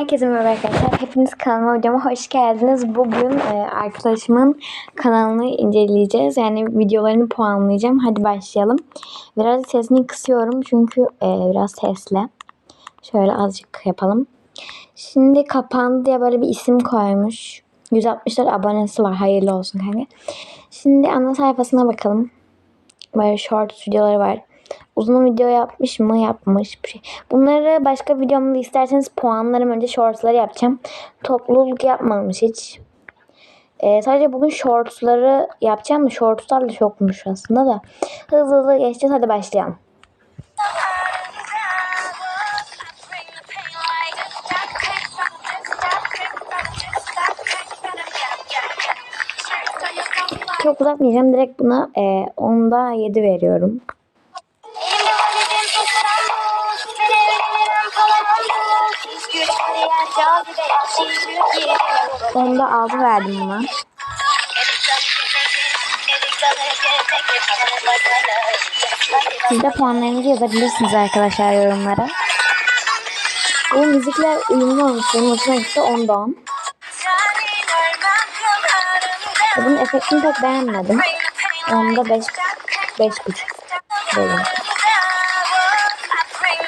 Herkese merhaba arkadaşlar. Hepiniz kanalıma videoma hoş geldiniz. Bugün e, arkadaşımın kanalını inceleyeceğiz. Yani videolarını puanlayacağım. Hadi başlayalım. Biraz sesini kısıyorum çünkü e, biraz sesli. Şöyle azıcık yapalım. Şimdi kapandı diye böyle bir isim koymuş. 160'lar abonesi var. Hayırlı olsun kanka. Şimdi ana sayfasına bakalım. Böyle short videoları var. Uzun video yapmış mı? Yapmış. Bir şey. Bunları başka videomda isterseniz puanlarım önce shortsları yapacağım. Topluluk yapmamış hiç. Ee, sadece bugün shortsları yapacağım? Shortslar da çokmuş aslında da. Hızlı hızlı geçeceğiz. Hadi başlayalım. Çok uzatmayacağım. Direkt buna e, 10'da 7 veriyorum. 10'da 6 verdim buna. Siz de puanlarınızı yazabilirsiniz arkadaşlar yorumlara. Bu müzikler uyumlu olmuş. Benim hoşuma gitti. 10'da 10. Bunun efektini pek beğenmedim. Onda 5 5,5 veriyorum.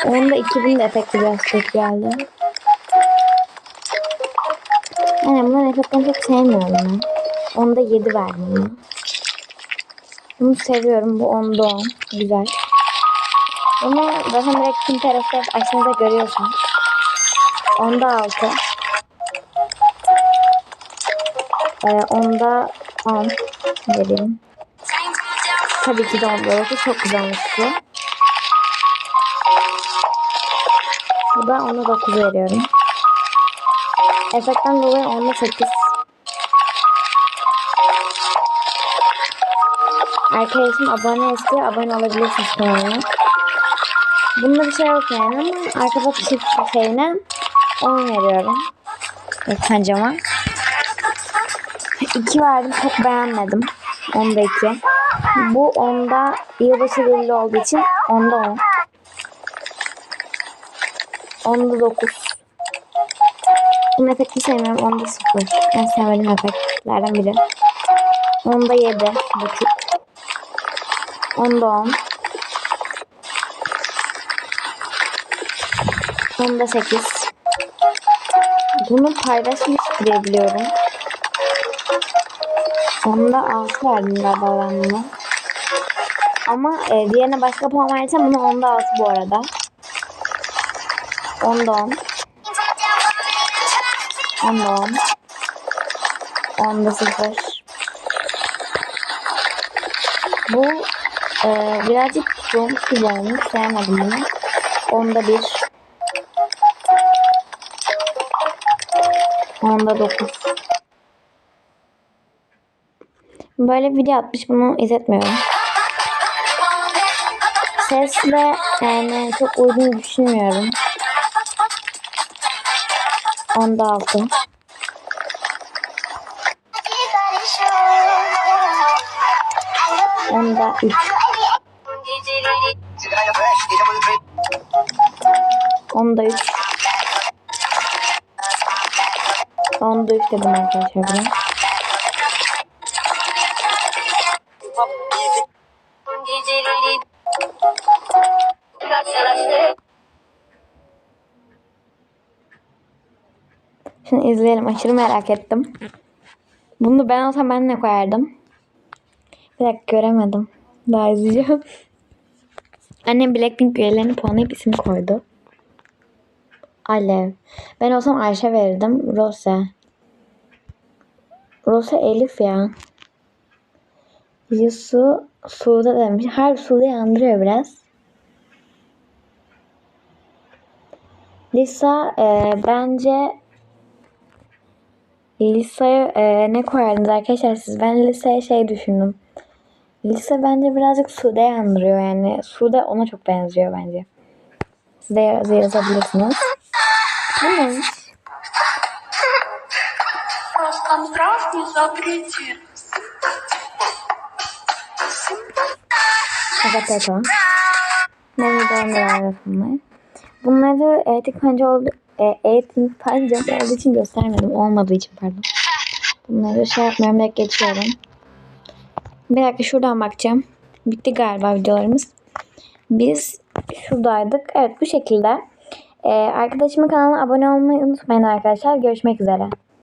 Onda 2000 de efekti biraz kötü geldi. Yani bunların efektlerini çok sevmiyorum ben. Onda 7 verdim. Bunu seviyorum. Bu onda 10. Güzel. Bunu zaten direkt Pinterest'te açtığınızda görüyorsunuz. Onda 6. Ee, onda 10 vereyim. Tabii ki de onda 9. Çok güzel olmuş bu. Bu da ona 9 veriyorum. Efektten dolayı onda 8. Arkadaşım abone istiyor. Abone olabilirsiniz kanalıma. Bunda bir şey yok yani ama arkada çift şeyine 10 veriyorum. Kancama. 2 verdim. Çok beğenmedim. Onda 2. Bu onda yılbaşı belli olduğu için onda 10. Onda 9. Bunun efekti sevmiyorum. Onda 0. En sevmediğim efektlerden biri. Onda 7. Buçuk. Onda 10. Onda 8. Bunu paylaşmış diye biliyorum. Onda 6 verdim galiba ben buna. Ama e, diğerine başka puan versem bunu onda 6 bu arada. Onda 10. 10. Onda 0. Bu e, birazcık soğumuş gibi olmuş. Sevmedim bunu. Onda 1. Onda 9. Böyle bir video atmış bunu izletmiyorum. Sesle yani çok uygun düşünmüyorum. Onda 6. Onda 3. Onda 3. Onda 3 dedim arkadaşlar buna. Şimdi izleyelim. Aşırı merak ettim. Bunu ben olsam ben ne koyardım? Bir dakika göremedim. Daha izleyeceğim. Annem Blackpink üyelerini puanlayıp isim koydu. Alev. Ben olsam Ayşe verirdim. Rose. Rose Elif ya. Yusu Sude demiş. Her Sude'yi andırıyor biraz. Lisa e, bence Lisa'ya e, ne koyardınız arkadaşlar siz? Ben Lisa'ya şey düşündüm. Lisa bence birazcık Sude andırıyor yani. Sude ona çok benziyor bence. Siz de yazabilirsiniz. Bu ne? Evet evet o. Bunu da Bunları etik önce e, eğitim pancam olduğu için göstermedim. Olmadığı için pardon. Bunları şey yapmıyorum. Direkt geçiyorum. Bir dakika şuradan bakacağım. Bitti galiba videolarımız. Biz şuradaydık. Evet bu şekilde. Ee, arkadaşımın kanalına abone olmayı unutmayın arkadaşlar. Görüşmek üzere.